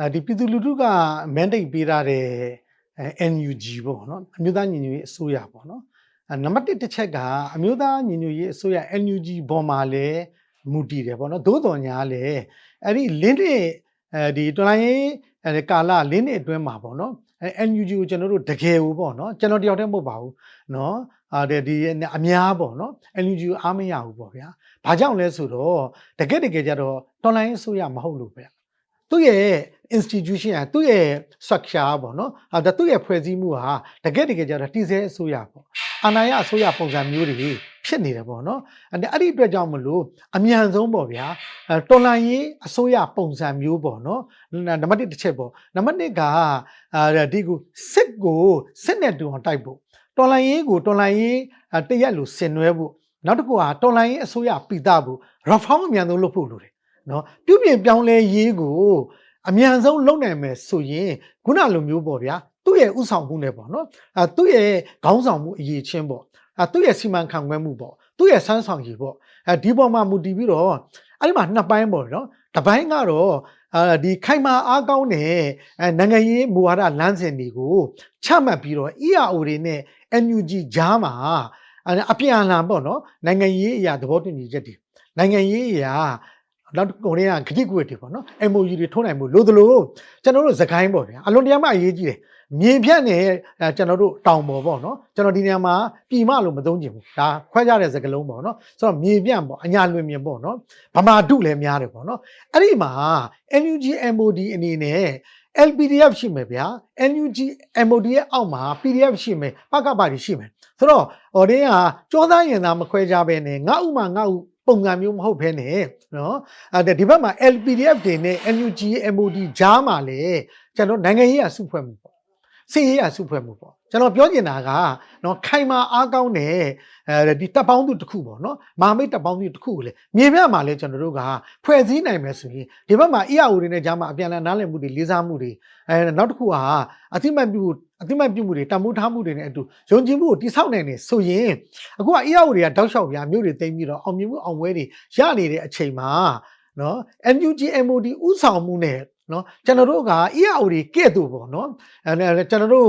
အဲဒီပြည်သူလူထုက mandate ပေးထားတဲ့အဲ NUG ပေါ့နော်အမျိုးသားညီညွတ်ရေးအစိုးရပေါ့နော်အဲနံပါတ်1တစ်ချက်ကအမျိုးသားညီညွတ်ရေးအစိုးရ NUG ဘော်မှာလည်းမူတည်တယ်ပေါ့နော်သို့တော်ညာလည်းအဲ့ဒီလင်းတဲ့အဲဒီတော်လိုင်းရေးအဲကာလလင်းတဲ့အတွင်းမှာပေါ့နော်အဲ NUG ကိုကျွန်တော်တို့တကယ်ကိုပေါ့နော်ကျွန်တော်တယောက်တည်းမဟုတ်ပါဘူးနော်အာဒီဒီအများပေါ့နော် NUG ကိုအားမရဘူးပေါ့ဗျာဘာကြောင့်လဲဆိုတော့တကယ်တကယ်ကြတော့တော်လိုင်းအစိုးရမဟုတ်လို့ပဲ သူ့ရဲ့ institution อ่ะသူ့ရဲ့ structure ပေါ့နော်အဲဒါသူ့ရဲ့ဖွဲ့စည်းမှုဟာတကယ်တကယ်ကြတော့တည်ဆဲအစိုးရပေါ့အာဏာရအစိုးရပုံစံမျိုးတွေဖြစ်နေတယ်ပေါ့နော်အဲ့အဲ့ဒီအတွက်ကြောင့်မလို့အမြန်ဆုံးပေါ့ဗျာအဲတော်လန်ရေးအစိုးရပုံစံမျိုးပေါ့နော်နံပါတ်1တစ်ချက်ပေါ့နံပါတ်2ကအာဒီကိုစစ်ကိုစစ်နဲ့တူအောင်တိုက်ဖို့တော်လန်ရေးကိုတော်လန်ရေးအဲတရက်လို့ဆင်နွှဲဖို့နောက်တစ်ခုကတော်လန်ရေးအစိုးရပိသားဖို့ reform အမြန်ဆုံးလုပ်ဖို့လိုတယ် နော်ပြုပြင်ပြောင်းလဲရေးကိုအမြန်ဆုံးလုပ်နိုင်မယ်ဆိုရင်ခုနလိုမျိုးပေါ့ဗျာသူ့ရဲ့ဥဆောင်မှုနဲ့ပေါ့နော်အဲသူ့ရဲ့ခေါင်းဆောင်မှုအရေးချင်းပေါ့အဲသူ့ရဲ့စီမံခန့်ခွဲမှုပေါ့သူ့ရဲ့စမ်းဆောင်ရည်ပေါ့အဲဒီပေါ်မှာမူတည်ပြီးတော့အဲ့ဒီမှာနှစ်ပိုင်းပေါ့နော်တစ်ပိုင်းကတော့အာဒီခိုင်မာအားကောင်းတဲ့အဲနိုင်ငံရေးမူဝါဒလမ်းစဉ်တွေကိုချမှတ်ပြီးတော့ EAO တွေနဲ့ NUG ကြားမှာအဲအပြန်အလှန်ပေါ့နော်နိုင်ငံရေးအရာသဘောတူညီချက်တွေနိုင်ငံရေးအရာ နောက်တစ်ခုကဂတိကွေတွေပေါ့နော် MOU တွေထိုးနိုင်မှုလို့သလိုကျွန်တော်တို့သခိုင်းပေါ့ဗျာအလွန်တရာမှအရေးကြီးတယ်မြေပြန့်နဲ့အဲကျွန်တော်တို့တောင်ပေါ်ပေါ့နော်ကျွန်တော်ဒီနေရာမှာပြည်မလို့မသုံးချင်ဘူးဒါခွဲခြားတဲ့စကားလုံးပေါ့နော်ဆိုတော့မြေပြန့်ပေါ့အညာလွင်မြင်ပေါ့နော်ဗမာတုလည်းများတယ်ပေါ့နော်အဲ့ဒီမှာ NUG MOD အနေနဲ့ LPDF ရှိမယ်ဗျာ NUG MOD ရဲ့အောက်မှာ PDF ရှိမယ်ပကပတွေရှိမယ်ဆိုတော့ဟောတင်းကကြောသားရင်သားမခွဲကြဘဲနဲ့ငါဥမှာငါဥ ပုံစံမျိုးမဟုတ်ဘဲနဲ့နော်အဲ့ဒီဘက်မှာ LPDF တွေနဲ့ NUG MOD ကြားမှာလေကျွန်တော်နိုင်ငံရေးအစုဖွဲ့မှုပေါ့စီရေးအစုဖွဲ့မှုပေါ့ ကျွန်တော်ပြောချင်တာကနော်ခိုင်မာအားကောင်းတဲ့အဲဒီတပ်ပေါင်းစုတစ်ခုပေါ့နော်မာမိတ်တပ်ပေါင်းစုတစ်ခုကိုလေမြေပြမှာလေကျွန်တော်တို့ကဖွဲ့စည်းနိုင်မယ်ဆိုရင်ဒီဘက်မှာ EAO တွေနဲ့ကြားမှာအပြန်အလှန်နားလည်မှုတွေလေးစားမှုတွေအဲနောက်တစ်ခုဟာအတိမတ်ပြုအတိမတ်ပြုမှုတွေတမိုးထားမှုတွေနဲ့အတူယုံကြည်မှုကိုတိဆောက်နိုင်နေဆိုရင်အခုက EAO တွေကတောက်လျှောက်ပြမြို့တွေတိမ့်ပြီးတော့အောင်မြင်မှုအောင်ပွဲတွေရနေတဲ့အချိန်မှာနော် NUG MOD ဥဆောင်မှုနဲ့ နော်ကျွန်တော်တို့က EAO တွေကဲ့သို့ပေါ့နော်အဲကျွန်တော်တို့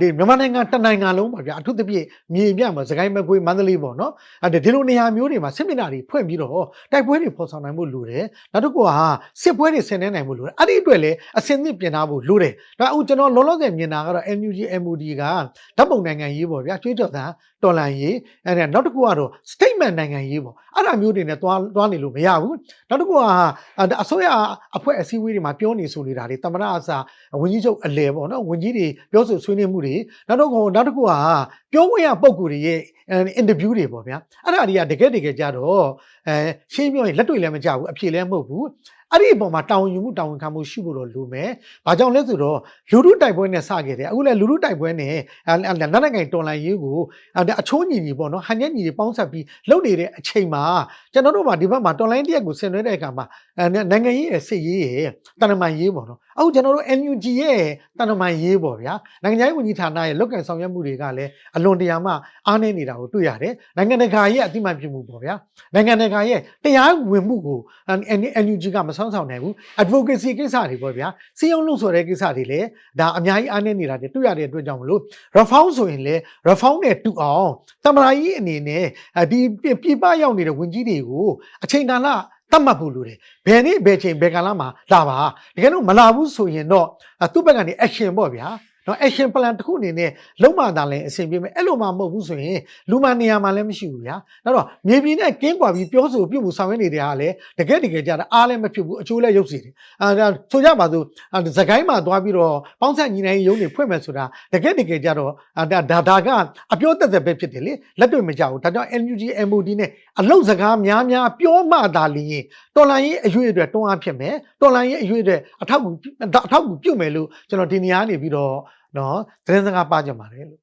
ဒီမြန်မာနိုင်ငံတနိုင်ငံလုံးပါဗျာအထူးသဖြင့်မြေပြမှာစကိုင်းမကွေးမန္တလေးပေါ့နော်အဲဒီလိုနေရာမျိုးတွေမှာစစ်မျက်နှာတွေဖွင့်ပြီးတော့တိုက်ပွဲတွေဖော်ဆောင်နိုင်မှုလိုတယ်နောက်တစ်ခုကစစ်ပွဲတွေဆင်နွှဲနိုင်မှုလိုတယ်အဲ့ဒီအတွက်လည်းအစင်းသစ်ပြင်ထားဖို့လိုတယ်ဒါအခုကျွန်တော်လောလောဆယ်မြင်တာကတော့ NUG MOD ကဓာတ်ပုံနိုင်ငံရေးပေါ့ဗျာကျွေးကြော်သားတော်လန်ရေးအဲနောက်တစ်ခုကတော့ statement နိုင်ငံရေးပေါ့အဲ့ဒါမျိုးတွေနဲ့သွားသွားနေလို့မရဘူးနောက်တစ်ခုကအစိုးရအဖွဲ့အစည်းအဝေးတွေမှာပြောနေဆိုနေတာတွေတမရအစာဝန်ကြီးချုပ်အလဲပေါ့နော်ဝန်ကြီးတွေပြောဆိုဆွေးနွေးမှုတွေနောက်တော့နောက်တစ်ခုကပြောခွင့်ရပုံကူတွေရဲ့ အင်တာဗျူးတွေပေါ့ဗျာအဲ့ဒါတွေကတကယ်တကယ်ကြတော့အဲရှင်းပြောရင်လက်တွေ့လည်းမကြဘူးအဖြေလည်းမဟုတ်ဘူးအဲ့ဒီအပေါ်မှာတာဝန်ယူမှုတာဝန်ခံမှုရှိဖို့တော့လိုမယ်။ဘာကြောင့်လဲဆိုတော့လူလူတိုက်ပွဲနဲ့စခဲ့တယ်။အခုလည်းလူလူတိုက်ပွဲနဲ့လက်နက်ကိုင်တော်လှန်ရေးကိုအချိုးညီညီပေါ့နော်။ဟန်ရက်ညီညီပေါင်းဆက်ပြီးလုပ်နေတဲ့အချိန်မှာကျွန်တော်တို့မှာဒီဘက်မှာတော်လှန်ရေးတရက်ကိုဆင်နွှဲတဲ့အခါမှာနိုင်ငံရေးရဲ့စစ်ရေးရဲ့တန်တမာရေးပေါ့နော်။အခုကျွန်တော်တို့ NUG ရဲ့တန်တမာရေးပေါ့ဗျာ။နိုင်ငံရေးဝန်ကြီးဌာနရဲ့လုပ်ကံဆောင်ရွက်မှုတွေကလည်းအလွန်တရာမှအားနည်းနေတာကိုတွေ့ရတယ်။နိုင်ငံတကာရဲ့အတိမတ်ပြုမှုပေါ့ဗျာ။နိုင်ငံတကာရဲ့တရားဝင်မှုကို NUG ကမဆောင်ဆောင်နိုင်ဘူး advocacy ကိစ္စတွေပေါ့ဗျာစီယုံလို့ဆိုတဲ့ကိစ္စတွေလည်းဒါအများကြီးအားနည်းနေတာတွေတွေ့ရတဲ့အတွက်ကြောင့်မလို့ reform ဆိုရင်လေ reform နဲ့တူအောင်တမရာကြီးအနေနဲ့ဒီပြပရောက်နေတဲ့ဝင်ကြီးတွေကိုအချိန်ကာလတတ်မှတ်ဖို့လိုတယ်ဘယ်နေ့ဘယ်ချိန်ဘယ်ကာလမှာလာပါတကယ်လို့မလာဘူးဆိုရင်တော့သူ့ဘက်ကနေ action ပေါ့ဗျာ နော် action plan တစ်ခုအနေနဲ့လုံးမသာလည်းအဆင်ပြေမယ်အဲ့လိုမှမဟုတ်ဘူးဆိုရင်လူမနေရာမှာလည်းမရှိဘူးဗျာနောက်တော့မြေပြင်နဲ့ကင်းကွာပြီးပြောဆိုပြုမှုဆောင်ရွက်နေတဲ့ဟာလည်းတကယ်တကယ်ကြတာအားလည်းမဖြစ်ဘူးအချိုးလည်းရုပ်စီတယ်အာဆိုကြပါစို့သခိုင်းမှာသွားပြီးတော့ပေါင်းဆက်ညီနိုင်ရုံးတွေဖွင့်မယ်ဆိုတာတကယ်တကယ်ကြတော့ဒါဒါကအပြောသက်သက်ပဲဖြစ်တယ်လေလက်တွေ့မကြဘူးဒါကြောင့် NUG MOD နဲ့အလုတ်စကားများများပြောမှသာလျင်တော်လန်ရေးအရွေ့အတွက်တွန်းအားဖြစ်မယ်တော်လန်ရေးအရွေ့အတွက်အထောက်အကူအထောက်အကူပြုမယ်လို့ကျွန်တော်ဒီနေရာနေပြီးတော့ နော်သတင်းစကားပါကြပါတယ်လို့